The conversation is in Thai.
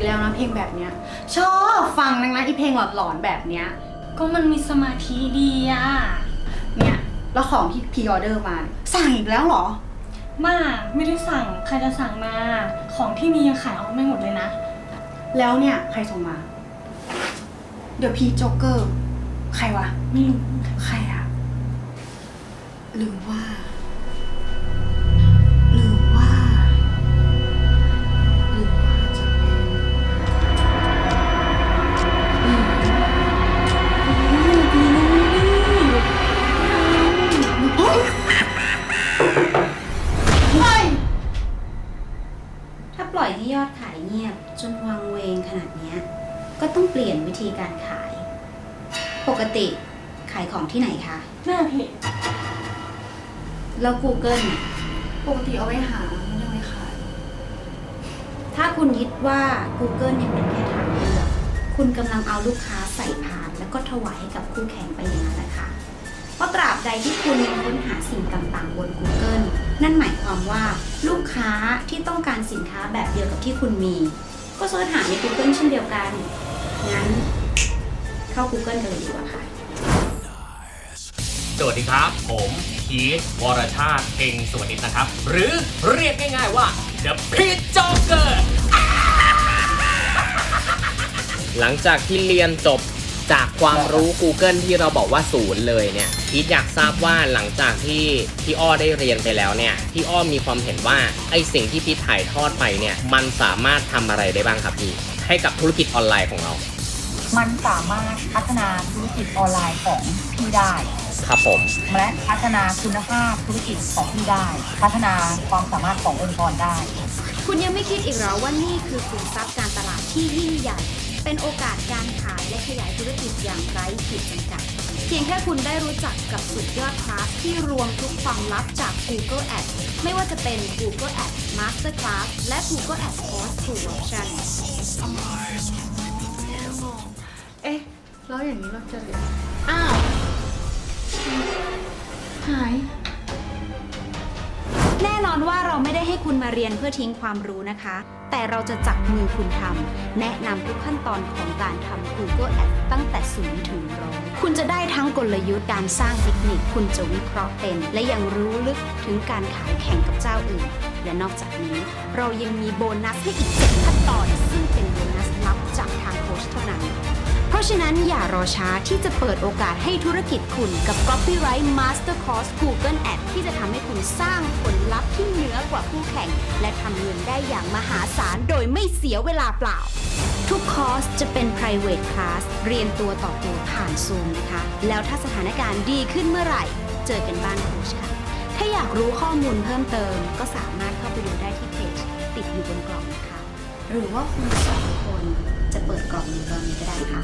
เพลงแบบเนี้ย ชอบฟังนังนะอีเพลงหลอนๆแบบเนี้ย ก็มันมีสมาธิดีอะเนี่ยแล้วของที่พรีออเดอร์มาเนี่ยสั่งอีกแล้วเหรอ มาไม่ได้สั่งใครจะสั่งมา ของที่มียังขายออกไม่หมดเลยนะ แล้วเนี่ยใครส่งมา เดี๋ยวพีโจ๊กเกอร์ ใครวะ ไม่รู้ ใครอะหรือว่า ปล่อยให้ยอดขายเงียบ จนวังเวงขนาดเนี้ยก็ต้องเปลี่ยนวิธีการขาย ปกติขายของที่ไหนคะ หน้าเพจแล้ว Google เนี่ยปกติเอาไว้หาไม่ได้ไว้ขาย ถ้าคุณคิดว่า Google เนี่ยเป็นแค่ทางเลือกคุณกำลังเอาลูกค้าใส่ผ่าน แล้วก็ถวายให้กับคู่แข่งไปอย่างนั้นแหละค่ะเพราะ ตราบใดที่คุณยังค้นหาสิ่งต่างๆ บน Google นั่นหมายความว่าลูกค้าที่ต้องการสินค้าแบบเดียวกับที่คุณมี ก็เสิร์ชหาใน Google เช่นเดียวกัน งั้น เข้า Google กันเลยดีกว่าค่ะ สวัสดีครับ ผมพีทวรชาติเองสวัสดีนะครับ หรือเรียกง่ายๆว่า The Pit Joker หลังจากที่เรียนจบ จากความรู้ Google ที่เราบอกว่าศูนย์เลยเนี่ยพีทอยากทราบว่าหลังจากที่พี่อ้อได้เรียนไปแล้วเนี่ยพี่อ้อมีความเห็นว่าไอสิ่งที่พีทถ่ายทอดไปเนี่ยมันสามารถทำอะไรได้บ้างครับพี่ให้กับธุรกิจออนไลน์ของเรา มันสามารถพัฒนาธุรกิจออนไลน์ของพี่ได้ ครับผม และพัฒนาคุณภาพธุรกิจของพี่ได้ พัฒนาความสามารถขององค์กรได้ คุณยังไม่คิดอีกเหรอว่านี่คือขุมทรัพย์การตลาดที่ยิ่งใหญ่ เป็นโอกาสการขาย และขยายธุรกิจอย่างไร้ขีดจำกัด เพียงแค่คุณได้รู้จักกับสุดยอดคลาสที่รวมทุกความลับจาก Google Ads ไม่ว่าจะเป็น Google Ads Masterclass และ Google Ads Course Full Option เอ๊ะ แล้วอย่างนี้เราจะเรียนอ้าว หายแน่นอน ว่าเราไม่ได้ให้คุณมาเรียนเพื่อทิ้งความรู้นะคะ แต่เราจะจับมือคุณทำแนะนำทุกขั้นตอนของการทำ Google Ads ตั้งแต่ศูนย์ถึงร้อยคุณจะได้ทั้งกลยุทธ์การสร้างเทคนิค คุณจะวิเคราะห์เป็น และยังรู้ลึกถึงการขายแข่งกับเจ้าอื่น และนอกจากนี้ เรายังมีโบนัสให้อีก 7 ขั้นตอนซึ่งเป็น ฉะนั้นอย่ารอช้าที่จะเปิดโอกาสให้ธุรกิจคุณกับ Copyright Master Course Google Ads ที่จะทำให้คุณสร้างผลลัพธ์ที่เหนือกว่าคู่แข่ง และทำเงินได้อย่างมหาศาลโดยไม่เสียเวลาเปล่า ทุกคอร์สจะเป็น private class เรียนตัวต่อตัวผ่านซูมนะคะ แล้วถ้าสถานการณ์ดีขึ้นเมื่อไหร่ เจอกันบ้านโค้ชค่ะ ถ้าอยากรู้ข้อมูลเพิ่มเติม ก็สามารถเข้าไปดูได้ที่เพจติดอยู่บนกล่องนะคะ หรือว่าคุณสองคนจะเปิดกล่องในตอนนี้ก็ได้ค่ะ